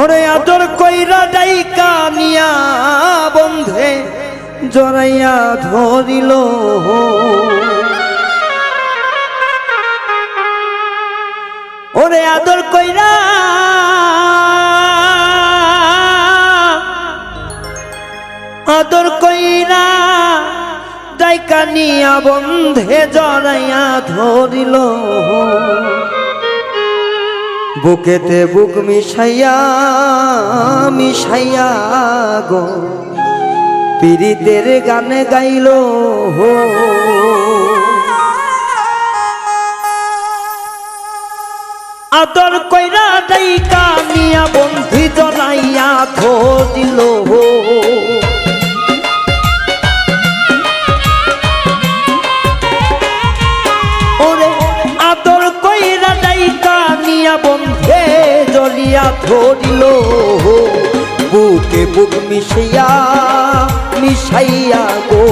ওরে আদর কইরা ডাইকা নিয়া বন্ধে জড়াইয়া ধরিল। ওরে আদর কইরা আদর কইরা ডাইকা নিয়া বন্ধে জড়াইয়া ধরিল। বুকেতে বুক মিশাইয়া মিশাইয়া গো। পীড়িতের গানে গাইল, হো। আদর কইরা ডাইকা নিয়া বন্ধি জনাইয়া ধরিল হো। ধরিল বুকে বুক মিশিয়া মিশাইয়া গো।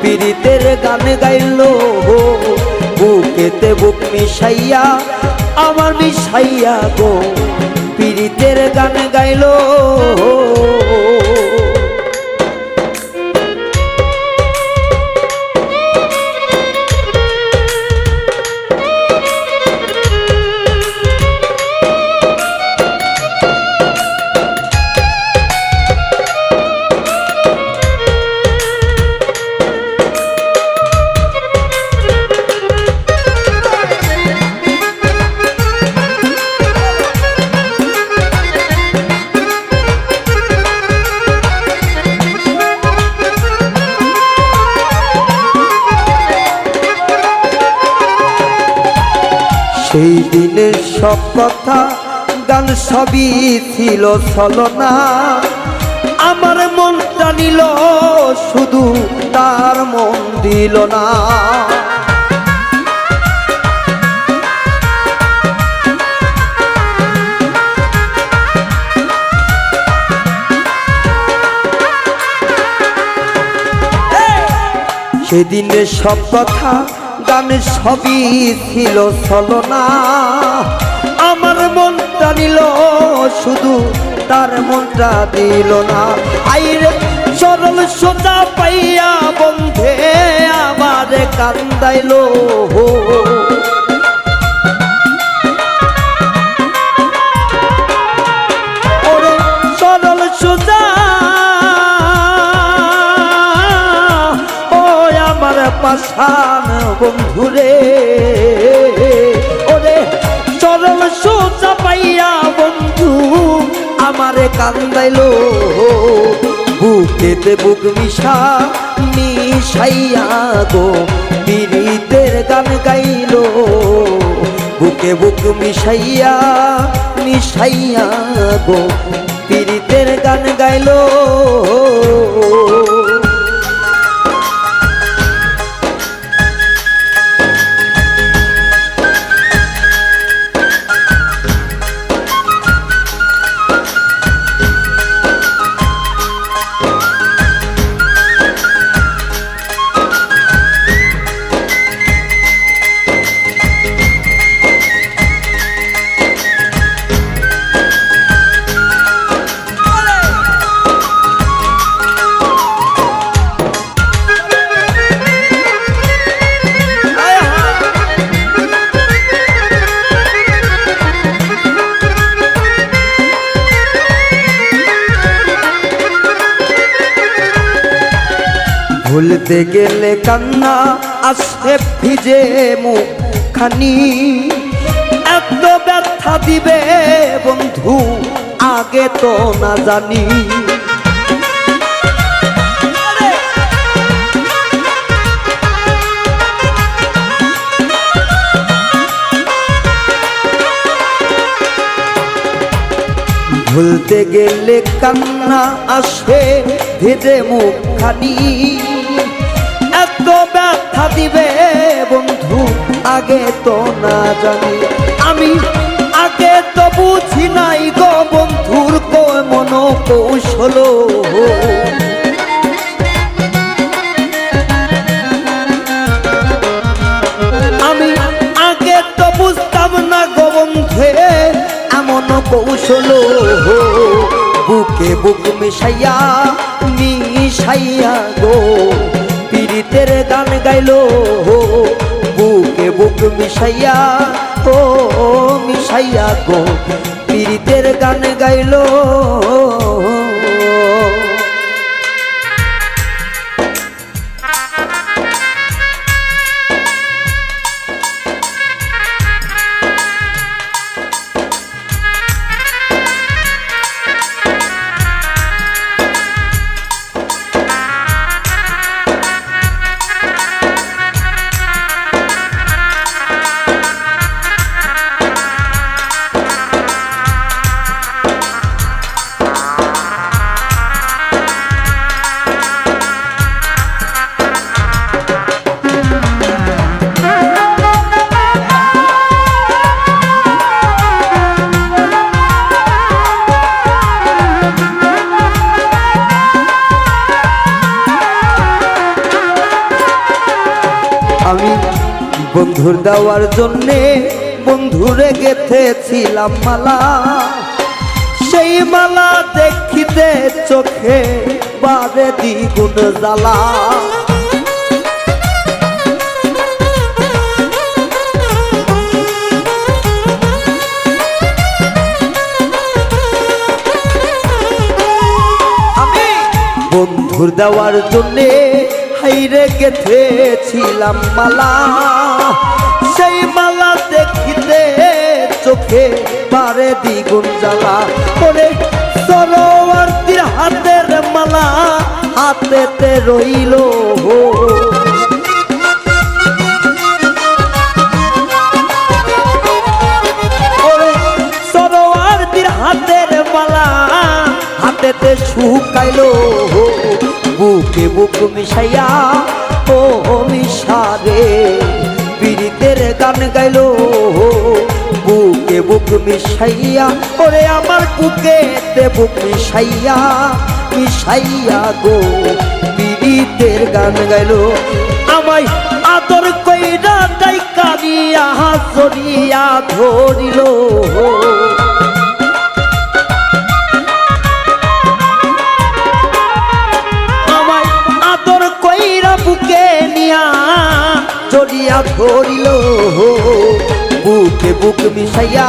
পীড়িতের গান গাইল বুকেতে বুক মিশাইয়া, আমার মিশাইয়া গো। পীড়িতের গান গাইল সেই দিনের সব কথা, গান সবই ছিল ছলনা। আমার মনটা নিল, শুধু তার মন দিল না। সেদিনের সব কথা গানে সবই ছিল ছলনা। আমার মনটা নিল, শুধু তার মনটা দিল না। আইরে সরল সোজা পাইয়া বন্ধে আবার কান্দাইল ওরে পাশান বন্ধুরে। ওরে সরল সোজা পাইয়া বন্ধু, আমারে কান্দাইলো। বুকেতে বুক মিশা মিশাইয়া গো পীড়িতের গান গাইলো। বুকে বুক মিশাইয়া মিশাইয়া গো পীড়িতের গান গাইলো। ভুলতে গেলে কান্না আসে ভিজে মুখ খানি এত ব্যথা দিবে বন্ধু, আগে তো না জানি। ভুলতে গেলে কান্না আসে ভেজে মুখ খানি এত ব্যথা দিবে বন্ধু, আগে তো না জানি। আমি আগে তো বুঝি নাই গো বন্ধুর কো মন কৌশল আমি আগে তো বুঝতাম না গো বন্ধে, এমন কৌশল। বুকে বুক মিশাইয়া মিশাইয়া গো। পীড়িতের গান গাইল বুকে বুক মিশাইয়া ও মিশাইয়া গো পীড়িতের গান গাইলো দেওয়ার জন্যে বন্ধুরে গেথেছিলাম মালা। সেই মালা দেখিতে চোখে বারে দ্বিগুণ জ্বালা। বন্ধুর দেওয়ার জন্যে হাইরে গেথেছিলাম মালা। চোখে পারে দ্বিগুণ জ্বালা। করে সরোয়ার্তির হাতের মালা, হাতেতে রইল মালা, হাতেতে শুকাইলো বুকে বুক মিশাইয়া ও মিশারে পীড়িতের গান গাইলো বুকে মিশাইয়া, ওরে আমার বুকে বুক মিশাইয়া মিশাইয়া গো পীড়িতের গান গাইল। আমায় আদর কইরা ডাইকা হাসরিয়া ধরিল। বুকে মিশাইয়া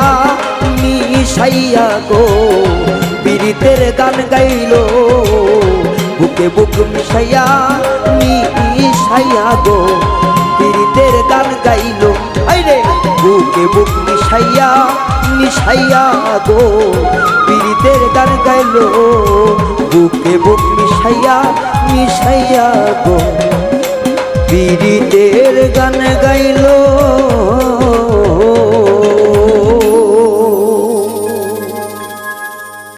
মিশাইয়া গো। পীড়িতের গান গাইল, বুকে বুক মিশাইয়া মিশাইয়া গো। পীড়িতের গান গাইল, আইরে। বুকে বুক মিশাইয়া মিশাইয়া গো। পীড়িতের গান গাইল, বুকে বুক মিশাইয়া মিশাইয়া গো। পীড়িতের গান গাইল।